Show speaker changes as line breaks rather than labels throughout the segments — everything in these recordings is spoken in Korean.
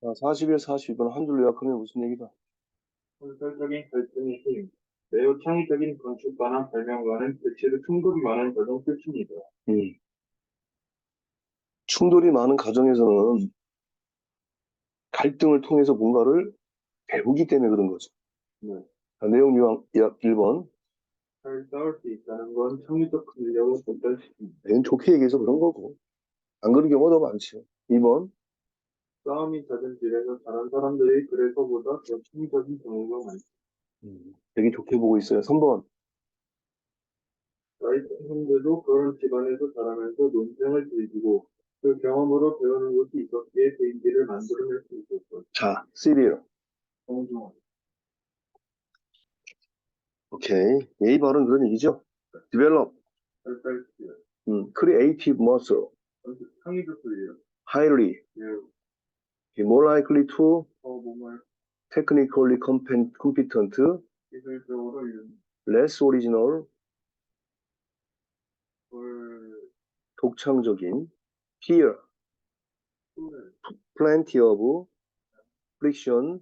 자, 41, 42번 한 줄로 요약하면 무슨 얘기다?
건설적인 발전의 힘, 매우 창의적인 건축가나 발명가는 대체로 충돌이 많은 과정 끝입니다.
음. 충돌이 많은 가정에서는 갈등을 통해서 뭔가를 배우기 때문에 그런 거죠.
네.
자, 내용 요약 1번.
잘 싸울 수 있다는 건 창의적 근력을 발달시킵니다.
얘는 좋게 얘기해서 그런 거고. 안 그런 경우가 더 많죠. 2번.
싸움이 잦은 집에서 자란 사람들이 그래서보다 더 창의적인 경우가 많습니다.
음, 되게 좋게 보고 있어요. 3번.
나이 든 형제도 그런 집안에서 자라면서 논쟁을 즐기고 그 경험으로 배우는 것이 있었기에 개인기를 만들어낼 수 있었고
자, 시리얼.
정중한
오케이. 예의 바른 그런 얘기죠. develop, 음, creative muscle,
창의적 소리예요.
highly,
예,
more likely to, technically competent, less original,
걸
독창적인,
소를
plenty of, friction.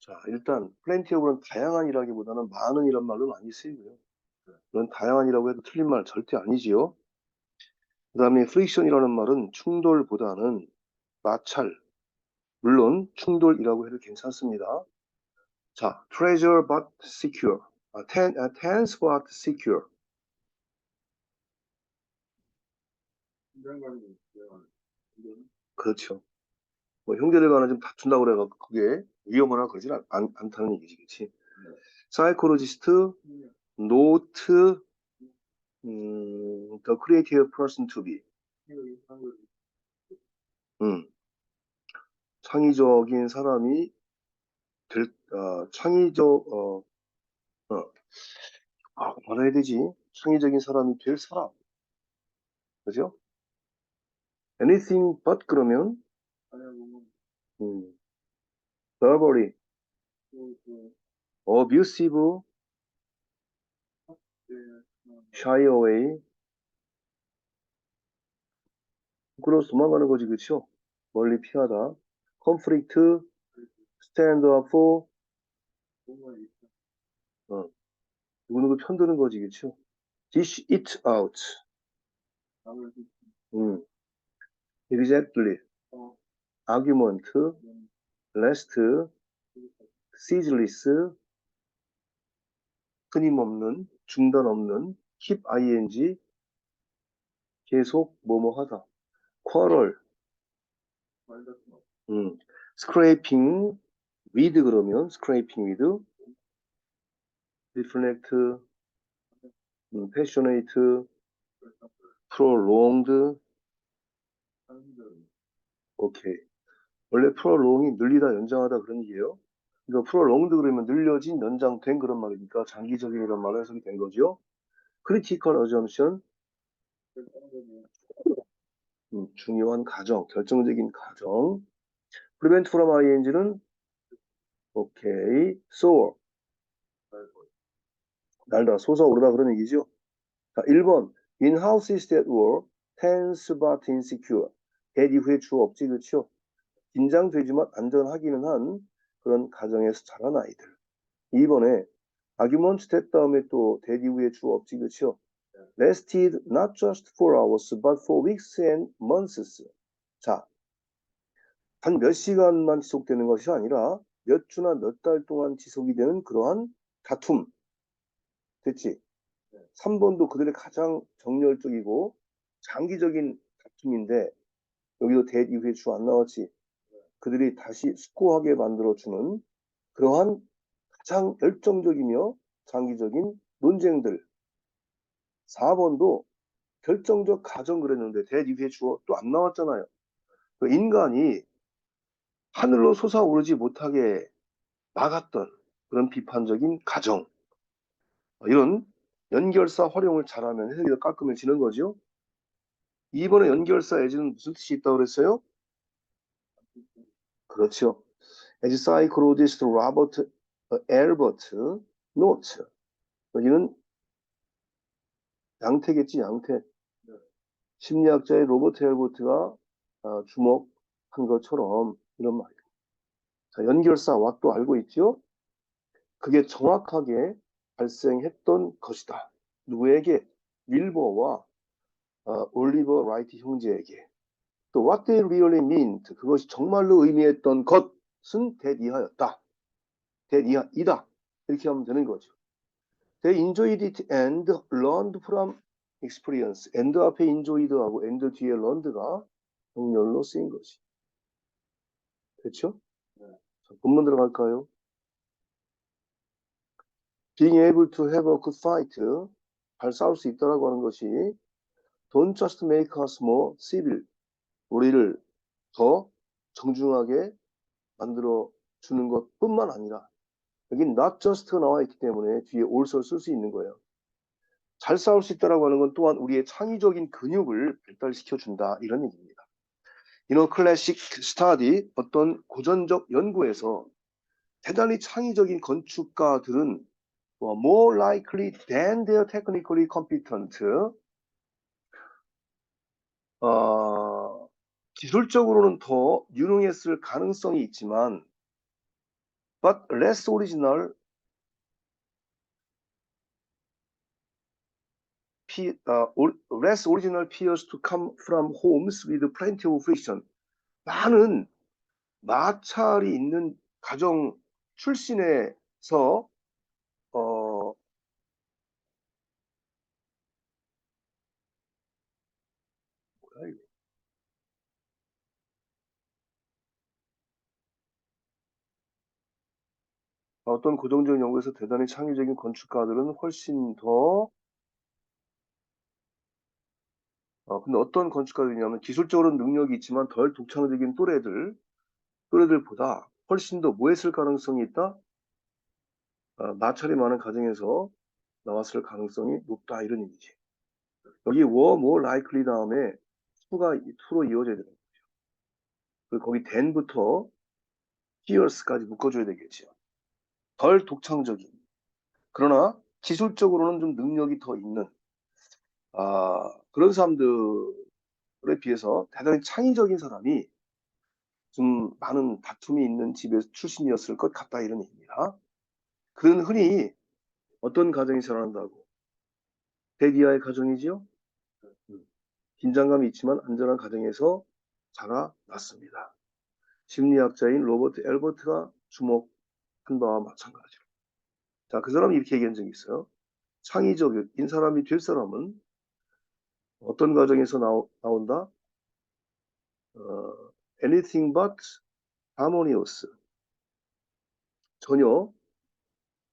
자, 일단 plenty of는 다양한이라기보다는 많은이란 말로 많이 쓰이고요. 이건 다양한이라고 해도 틀린 말 절대 아니지요. 그 다음에 friction이라는 말은 충돌보다는 마찰, 물론 충돌이라고 해도 괜찮습니다. 자, treasure but secure, 아, ten, 아, tense but secure. 그렇죠. 뭐 형제들 간에 좀 다툰다고 그래갖고 그게 위험하나 그러진 않, 않, 않다는 얘기지, 그치? 사이코로지스트, 노트, 음, the creative person to be. 음. 창의적인 사람이 될, 어, 창의적, 어, 어, 아, 뭐라 해야 되지? 창의적인 사람이 될 사람. 그죠? anything but 그러면, 음,
또그
abusive, shy away. 부끄러워서 도망가는 거지, 그쵸? 멀리 피하다. Conflict, stand up for,
있어.
누구누구 편드는 거지, 그쵸? dish it out. 음. exactly.
어,
argument,
음,
last, ceaseless, 끊임없는, 중단 없는, keep ing, 계속 뭐뭐 하다. quarrel. 음, scraping with 그러면 음, passionate,
그래서
prolonged,
창의적인
오케이. 원래 prolong이 늘리다, 연장하다 그런 얘기예요. 이거 prolonged 그러면 늘려진, 연장된 그런 말이니까 장기적인이란 말로 해석이 된 거죠. assumption,
결정적인
음, 중요한 가정, 결정적인 가정. Prevent from ing는 오케이, soar, 날다, 솟아오르다 그런 얘기죠. 자, 1번 in houses that were tense but insecure. that 이후에 주어 없지, 그렇죠? 긴장되지만 안전하기는 한 그런 가정에서 자란 아이들. 2번에 argument that 다음에 또 that 이후에 주어 없지, 그렇죠? lasted not just for hours but for weeks and months. 자, 단 몇 시간만 지속되는 것이 아니라 몇 주나 몇 달 동안 지속이 되는 그러한 다툼. 됐지? 3번도 그들의 가장 정열적이고 장기적인 다툼인데 여기도 대 이후에 주 안 나왔지. 그들이 다시 숙고하게 만들어주는 그러한 가장 열정적이며 장기적인 논쟁들. 4번도 결정적 가정 그랬는데 대 이후에 주어 또 안 나왔잖아요. 그 인간이 하늘로 솟아오르지 못하게 막았던 그런 비판적인 가정. 이런 연결사 활용을 잘하면 해석이 더 깔끔해지는 거죠. 2번에 연결사 에즈는 무슨 뜻이 있다고 그랬어요? 그렇죠. as psychologist Robert Albert Note. 여기는 양태겠지, 양태. 심리학자의 로버트 앨버트가 어, 주목한 한 것처럼 이런 말이에요. 자, 연결사 왓도 알고 있죠? 그게 정확하게 발생했던 것이다. 누구에게? 윌버와 어, 올리버 라이트 형제에게. 또 what they really meant 그것이 정말로 의미했던 것은 대이하였다. 대이하이다. 이렇게 하면 되는 거죠. They enjoyed it and learned from experience. and 앞에 enjoyed하고 and 뒤에 learned가 정렬로 쓰인 거지. 됐죠? 자, 본문 들어갈까요? Being able to have a good fight. 잘 싸울 수 있다라고 하는 것이 don't just make us more civil. 우리를 더 정중하게 만들어 주는 것뿐만 아니라 여기 not just가 나와 있기 때문에 뒤에 also를 쓸 수 있는 거예요. 잘 싸울 수 있다라고 하는 건 또한 우리의 창의적인 근육을 발달시켜 준다 이런 얘기입니다. 이너 클래식 스타디 어떤 고전적 연구에서 대단히 창의적인 건축가들은 뭐 more likely than they are technically competent 어, 기술적으로는 더 유능했을 가능성이 있지만 but less original P, uh, or- less original appears to come from homes with plenty of friction. 많은 마찰이 있는 가정 출신에서 어, 뭐야 이거? 어떤 고정적 연구에서 대단히 창의적인 건축가들은 훨씬 더 어, 근데 어떤 건축가들이냐면 기술적으로는 능력이 있지만 덜 독창적인 또래들, 또래들보다 훨씬 더 뭐 했을 가능성이 있다? 어, 마찰이 많은 가정에서 나왔을 가능성이 높다 이런 얘기지. 여기 were more likely 다음에 to가 to로 이어져야 되는 거죠. 그리고 거기 then부터 here's까지 묶어줘야 되겠죠. 덜 독창적인. 그러나 기술적으로는 좀 능력이 더 있는 아, 그런 사람들에 비해서 대단히 창의적인 사람이 좀 많은 다툼이 있는 집의 출신이었을 것 같다 이런 얘기입니다. 그는 흔히 어떤 가정이 자라난다고? 대기아의 가정이지요? 음, 긴장감이 있지만 안전한 가정에서 자라났습니다. 심리학자인 로버트 엘버트가 주목한 바와 마찬가지로. 자, 그 사람이 이렇게 얘기한 적이 있어요. 창의적인 사람이 될 사람은 어떤 과정에서 나오, 나온다? 어, anything but harmonious. 전혀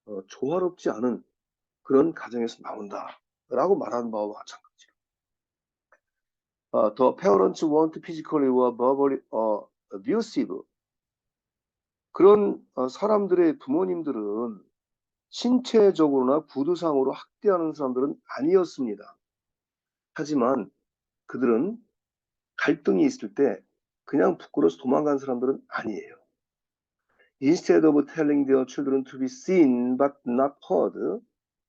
어, 조화롭지 않은 그런 가정에서 나온다. 라고 말하는 바와 마찬가지로. 어, the parents want physically or verbally uh, abusive. 그런 어, 사람들의 부모님들은 신체적으로나 구두상으로 학대하는 사람들은 아니었습니다. 하지만 그들은 갈등이 있을 때 그냥 부끄러워서 도망간 사람들은 아니에요. Instead of telling their children to be seen but not heard.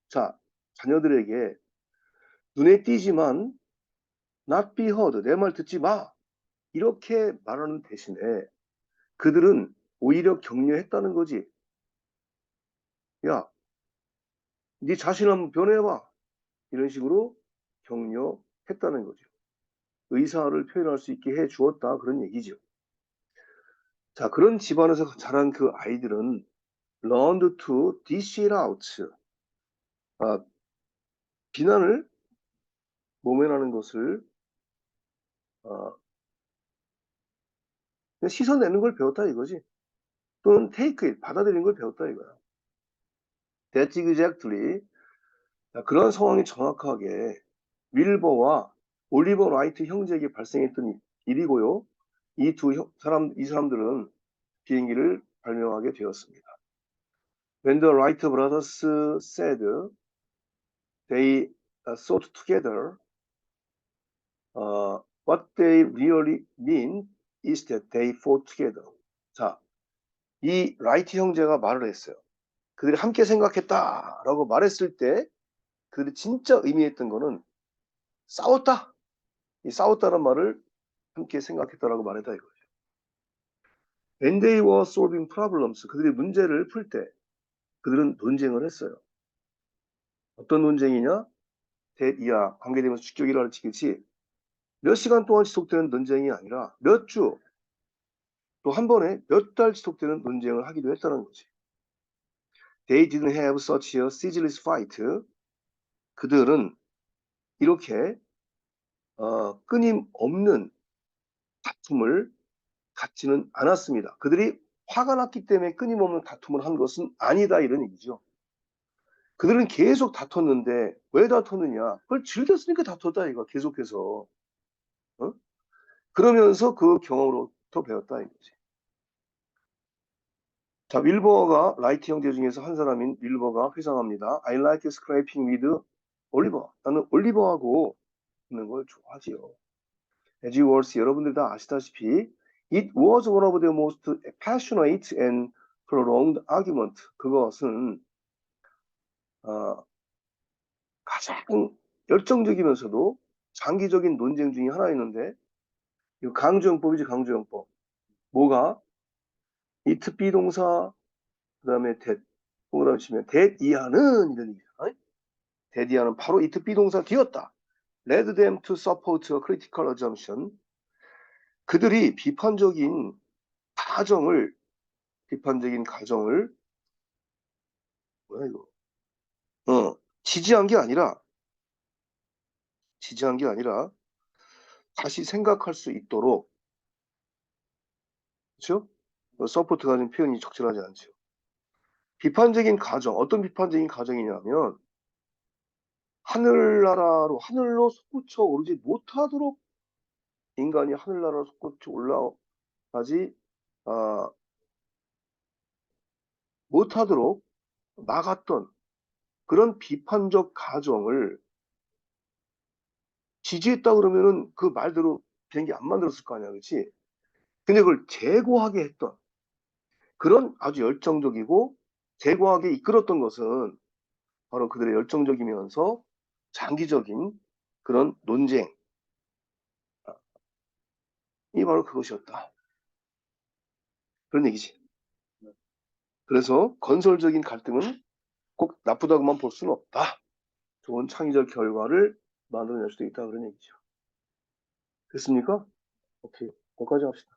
자, 자녀들에게 눈에 띄지만 not be heard. 내 말 듣지 마. 이렇게 말하는 대신에 그들은 오히려 격려했다는 거지. 야, 네 자신 한번 변해봐. 이런 식으로 격려했다는 거죠. 의사를 표현할 수 있게 해 주었다. 그런 얘기죠. 자, 그런 집안에서 자란 그 아이들은 learned to dish it out. 아, 비난을 모면하는 것을 어, 그냥 씻어내는 걸 배웠다 이거지. 또는 take it, 받아들이는 걸 배웠다 이거야. That's exactly. 자, 그런 상황이 정확하게 윌버와 올리버 라이트 형제에게 발생했던 일이고요. 이 두 사람, 이 사람들은 비행기를 발명하게 되었습니다. When the Wright brothers said they uh, thought together, uh, what they really mean is that they fought together. 자, 이 라이트 형제가 말을 했어요. 그들이 함께 생각했다라고 말했을 때 그들이 진짜 의미했던 거는 싸웠다. 이 싸웠다는 말을 함께 생각했다라고 말했다 이거죠. When they were solving problems, 그들이 문제를 풀 때 그들은 논쟁을 했어요. 어떤 논쟁이냐? 대이하 관계되면서 주격이라 치겠지. 몇 시간 동안 지속되는 논쟁이 아니라 몇 주, 또 한 번에 몇 달 지속되는 논쟁을 하기도 했다는 거지. They didn't have such a ceaseless fight. 그들은 이렇게 어, 끊임없는 다툼을 갖지는 않았습니다. 그들이 화가 났기 때문에 끊임없는 다툼을 한 것은 아니다 이런 얘기죠. 그들은 계속 다퉜는데 왜 다퉜느냐? 그걸 즐겼으니까 다퉜다 이거 계속해서. 어? 그러면서 그 경험으로부터 배웠다 이거지. 자, 윌버가 라이트 형제 중에서 한 사람인 윌버가 회상합니다. I like scraping with 올리버. 나는 올리버하고 있는 걸 좋아하지요. As you all 여러분들 다 아시다시피 It was one of the most passionate and prolonged argument. 그것은 어, 가장 열정적이면서도 장기적인 논쟁 중에 하나였는데 이 강조형법이지 강조형법. 뭐가 it 비동사 그다음에 that 동그라미 치면 that 이하는 이런 얘기잖아. that 이하는 바로 it 비동사 뒤였다. Led them to support a critical assumption. 그들이 비판적인 가정을 비판적인 가정을 뭐야 이거 어 지지한 게 아니라 지지한 게 아니라 다시 생각할 수 있도록 그렇죠? 서포트가 는 표현이 적절하지 않죠. 비판적인 가정 어떤 비판적인 가정이냐면 하늘나라로 하늘로 솟구쳐 오르지 못하도록 인간이 하늘나라로 솟구쳐 올라가지 아, 못하도록 막았던 그런 비판적 가정을 지지했다 그러면은 그 말대로 비행기 안 만들었을 거 아니야, 그렇지? 근데 그걸 제고하게 했던 그런 아주 열정적이고 제고하게 이끌었던 것은 바로 그들의 열정적이면서 장기적인 그런 논쟁 이 바로 그것이었다. 그런 얘기지. 그래서 건설적인 갈등은 꼭 나쁘다고만 볼 수는 없다. 좋은 창의적 결과를 만들어낼 수도 있다 그런 얘기죠. 됐습니까? 오케이. 거기까지 합시다.